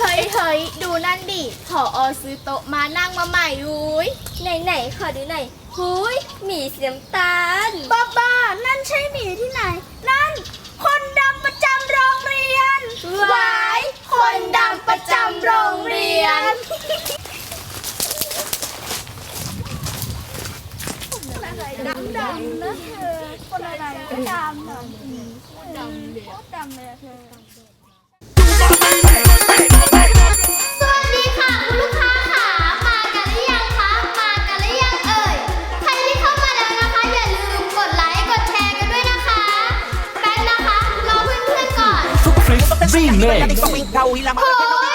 เฮ้ยเฮ้ยดูนั่นดิผออซื้อโต๊ะมานั่งมาใหม่อุ้ยไหนไหนๆขอดูหน่อยหุยหมีสีน้ำตาล บ้าบ้านั่นใช่หมีที่ไหน นั่น คนดำประจำโรงเรียนวายคนดำประจำโรงเรียน ดำดำนะเธอ คนอะไรก็ดำดำดำเลยดำเลยเธอ สวัสดีค่ะคุณลูกค้าค่ะ มากันหรือยังคะ มากันหรือยังเอ่ย ใครที่เข้ามาแล้วนะคะ อย่าลืมกดไลค์ กดแชร์กันด้วยนะคะ แป๊บนะคะ รอเพื่อนๆก่อน Remix โอ้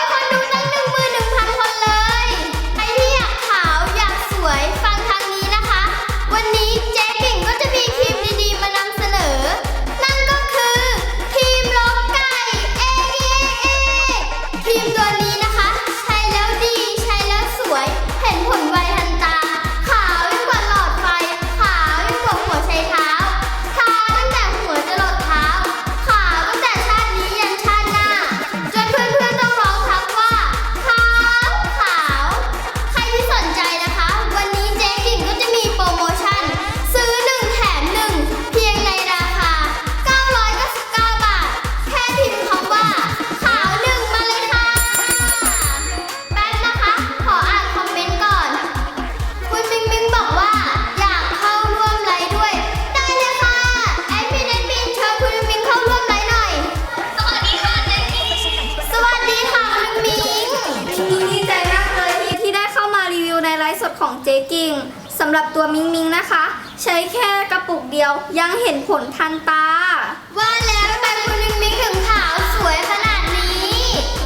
ของเจ๊กิ่งสำหรับตัวมิงมิงนะคะ ใช้แค่กระปุกเดียวยังเห็นผลทันตา ว่าแล้วทำไมคุณมิงมิงถึงขาวสวยขนาดนี้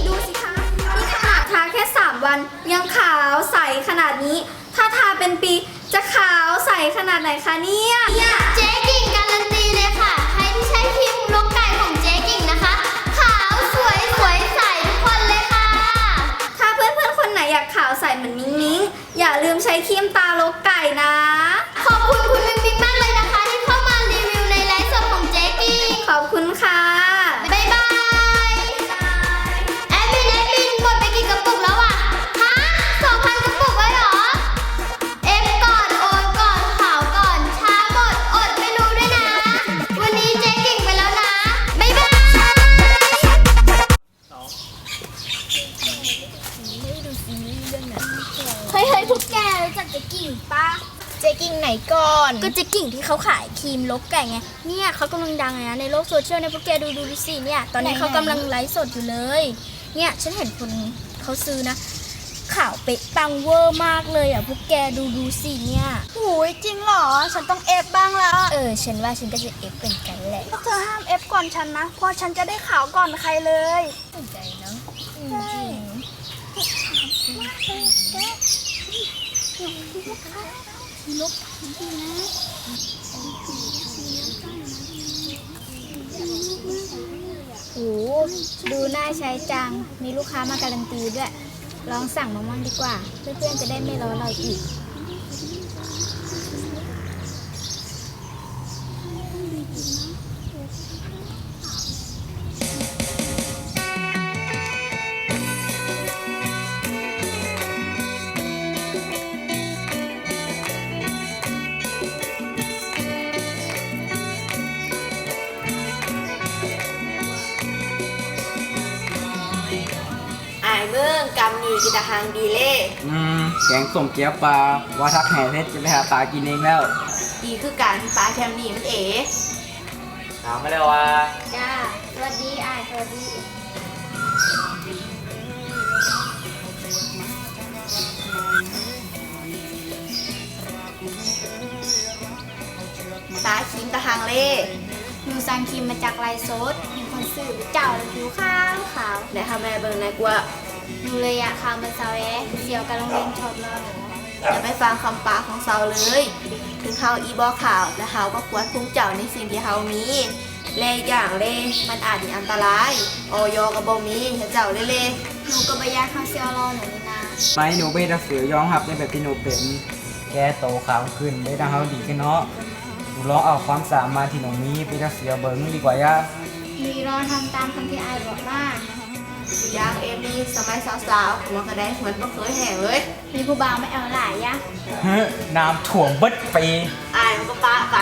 ดูสิคะนี่ขนาดทาแค่ 3 วัน ยังขาวใสขนาดนี้ ถ้าทาเป็นปีจะขาวใสขนาดไหนคะเนี่ยเนี่ยเจ๊กิ่งการัน ที่เขาขายครีมลบไก่ไง เนี่ยเขากำลังดังเลยนะในโลกโซเชียลเนี่ยพวกแกดูดูดูสิเนี่ย ตอนนี้ไหนๆ เขากำลังไลฟ์สดอยู่เลย เนี่ยฉันเห็นคนเขาซื้อนะ ข่าวเป๊ะปังเวอร์มากเลยอะพวกแกดูดูสิเนี่ย หูยจริงเหรอ ฉันต้องเอฟบ้างละเออฉันว่าฉันก็จะเอฟเป็นกันแหละ พวกเธอห้ามเอฟก่อนฉันนะ เพราะฉันจะได้ขาวก่อนใครเลย สนใจเนาะจริง โหดูน่าใช้จัง มีลูกค้ามาการันตีด้วย ลองสั่งมามั่งดีกว่า เพื่อนๆจะได้ไม่ร้อเราอีกายเมืองกำนีกิตาหางดีเล่อืมแกงส้มเกี๊ยวปลาว่าทักแห่เพชรจะไปหาปลากินเองแล้วดีคือการที่ปลาแคมนี่มันเอ๋ถามมาแล้วว่าจ้าสวัสดีอ่ายสวัสดีตาคิมตาหางเล่หนูสั่งครีมมาจากไลโซดเห็นคนซื้อเจ้าแล้วผิวขาวขาวและทำแม่เบิ่งในกว่าหนูเลย อยากขาวเหมือนสาวแอเสียวกับโรงเรียนชอบเราหนูอย่าไปฟังคำปากของเซาเลย ถึงเฮาอีบอข่าวและเฮาก็ควรภูมิเจ้าในสิ่งที่เฮามีเล่อย่างเล่มันอาจมีอันตรายออยกับบ่มีเห็นเจ้าเล่เล่หนูก็ไปยากข้าวเซียวรอหนูนี่นาไม่หนูไปทักเสือยอมรับในแบบที่หนูเป็น แกโตขาวขึ้นได้ดังเขาดีขึ้นเนาะหนูลองเอาความสามารถที่หนูมีไปทักเสือเบิ้งดีกว่าย่ามีรอทำตามคำที่อายบอกว่าอีกอ ย่างเอ็มนี่สมัยสาวๆหัวกระไดเหมือนบ่เคยแห้งเลยมีผู้บ่าวไม่เอาหลายยะเฮ้ยน้ำถ่วมเบิดปีอายมันก็ป้าไป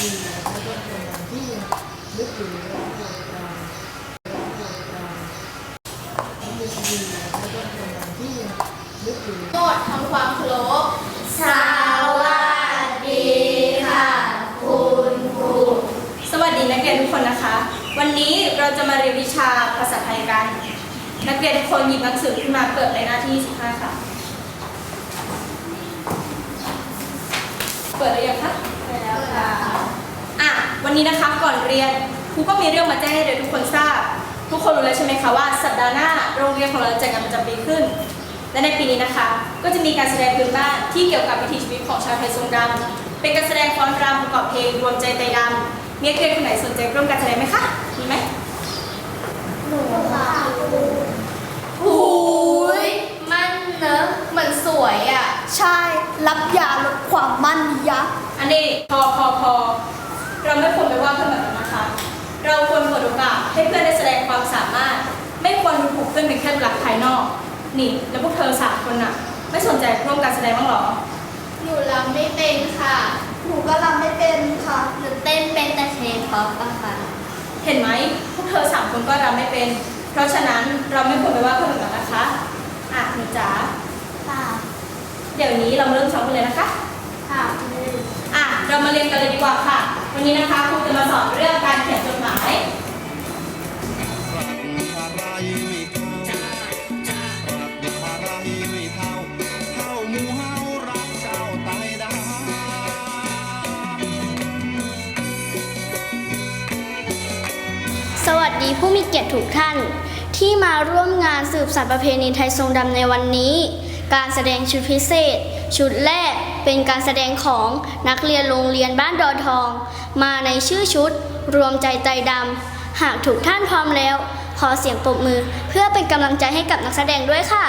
โนดทำความเคารพสวัสดีค่ะ คุณครูสวัสดีนักเรียนทุกคนนะคะ วันนี้เราจะมาเรียนวิชาภาษาไทยกัน นักเรียนทุกคนหยิบหนังสือขึ้นมาเปิดในหน้าที่15ค่ะเปิดหรือยังคะเปิดแล้วค่ะ วันนี้นะคะก่อนเรียนครูก็มีเรื่องมาแจ้งให้เด็กทุกคนทราบ ทุกคนรู้แล้วใช่ไหมคะว่าสัปดาห์หน้าโรงเรียนของเราจะจัดงานประจำปีขึ้น และในปีนี้นะคะ ก็จะมีการแสดงพื้นบ้านที่เกี่ยวกับวิถีชีวิตของชาวไทยทรงดำเป็นการแสดงฟ้อนรำประกอบเพลงรวมใจไทยดำมีนักเรียนคนไหนสนใจร่วมการแสดงไหมคะมีไหมหูยมันเนอะเหมือนสวยอะ ใช่ รับยาลดความมั่นยะอันนี้พอพอพอ ควรดูถูกเพื่อนเป็นแค่หลักภายนอก นี่แล้วพวกเธอสามคนน่ะ ไม่สนใจร่วมการแสดงบ้างเหรอ หนูรำไม่เป็นค่ะ หนูก็รับไม่เป็นค่ะ หนูเต้นเป็นแต่เคป๊อปอะค่ะ เห็นไหมพวกเธอสามคนก็รำไม่เป็น เพราะฉะนั้นเราไม่ควรไปว่าเพื่อนแบบนั้นนะคะอะหนูจ๋าค่ะ เดี๋ยวนี้เรามาเริ่มซ้อมกันเลยนะคะ ค่ะ อะเรามาเรียนกันเลยดีกว่าค่ะ วันนี้นะคะครู วัสดีผู้มีเกียรติทุกท่าน ที่มาร่วมงานสืบสานประเพณีไทยทรงดำในวันนี้ การแสดงชุดพิเศษ ชุดแรกเป็นการแสดงของนักเรียนโรงเรียนบ้านดอนทอง มาในชื่อชุด รวมใจใจดำหากทุกท่านพร้อมแล้ว ขอเสียงปรบมือเพื่อเป็นกำลังใจให้กับนักแสดงด้วยค่ะ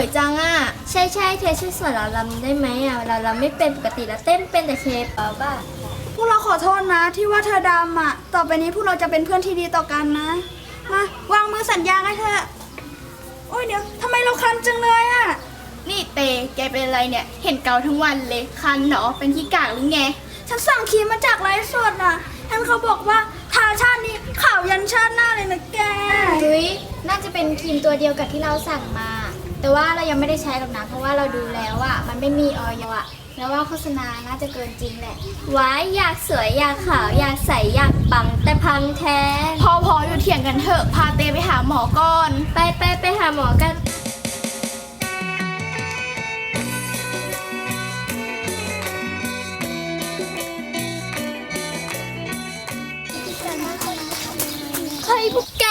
วยจังอะ ใช่ใช่เธอช่วยสอนเราลำได้ไหมอะเราลำไม่เป็นปกติแล้วเต้นเป็นแต่เคป๊อปอะพวกเราขอโทษนะที่ว่าเธอดำอะ ต่อไปนี้พวกเราจะเป็นเพื่อนที่ดีต่อกันนะ มาวางมือสัญญาให้เธอะโอ้ยเดี๋ยวทำไมเราคันจังเลยอะ นี่เตแกเป็นอะไรเนี่ย เห็นเกาทั้งวันเลย คันเหนอเป็นที่กากหรือไง ฉันสั่งครีมมาจากไลฟ์สดอะท่านเขาบอกว่าทาชาตินี้ขาวยันชาติหน้าเลยนะแกเฮ้ยน่าจะเป็นครีมตัวเดียวกับที่เราสั่งมา แต่ว่าเรายังไม่ได้ใช้หรอกนะ เพราะว่าเราดูแล้วว่ามันไม่มีออยอะแล้วว่าโฆษณาน่าจะเกินจริงแหละวายอยากสวยอยากขาวอยากใสอยากปังแต่พังแท้ พอพออยู่เถียงกันเถอะ พาเตไปหาหมอก่อน ไปไปไปหาหมอกันใครพวกแก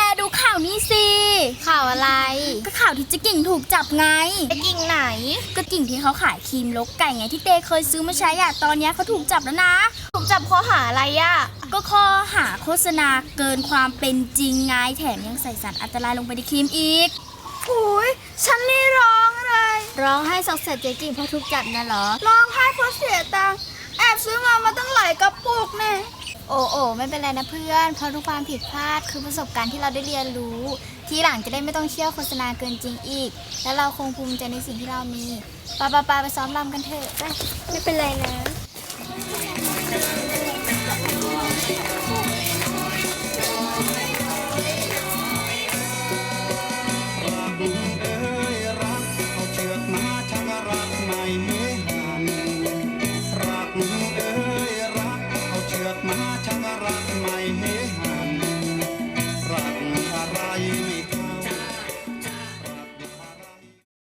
อะไร ก็ข่าวที่เจ๊กิ่งถูกจับไงเจ๊กิ่งไหน ก็กิ่งที่เขาขายครีมลกไก่ไงที่เตเคยซื้อมาใช้อะตอนเนี้ยเขาถูกจับแล้วนะ ถูกจับข้อหาอะไรอะก็ข้อหาโฆษณาเกินความเป็นจริงไงแถมยังใส่สารอันตรายลงไปในครีมอีกหุยฉันนี่ร้องเลย ร้องให้สกเสร็จเจ๊กิ่งเพราะถูกจับนะเหรอ ร้องไห้เพราะเสียตังค์แอบซื้อมามาตั้งหลายกระปุกแน่ โอ้โอ้ไม่เป็นไรนะเพื่อน เพราะทุกความผิดพลาดคือประสบการณ์ที่เราได้เรียนรู้ ทีหลังจะได้ไม่ต้องเชื่อโฆษณาเกินจริงอีก แล้วเราคงภูมิใจในสิ่งที่เรามีปาปาปาไปซ้อมรำกันเถอะไปไม่เป็นไรนะ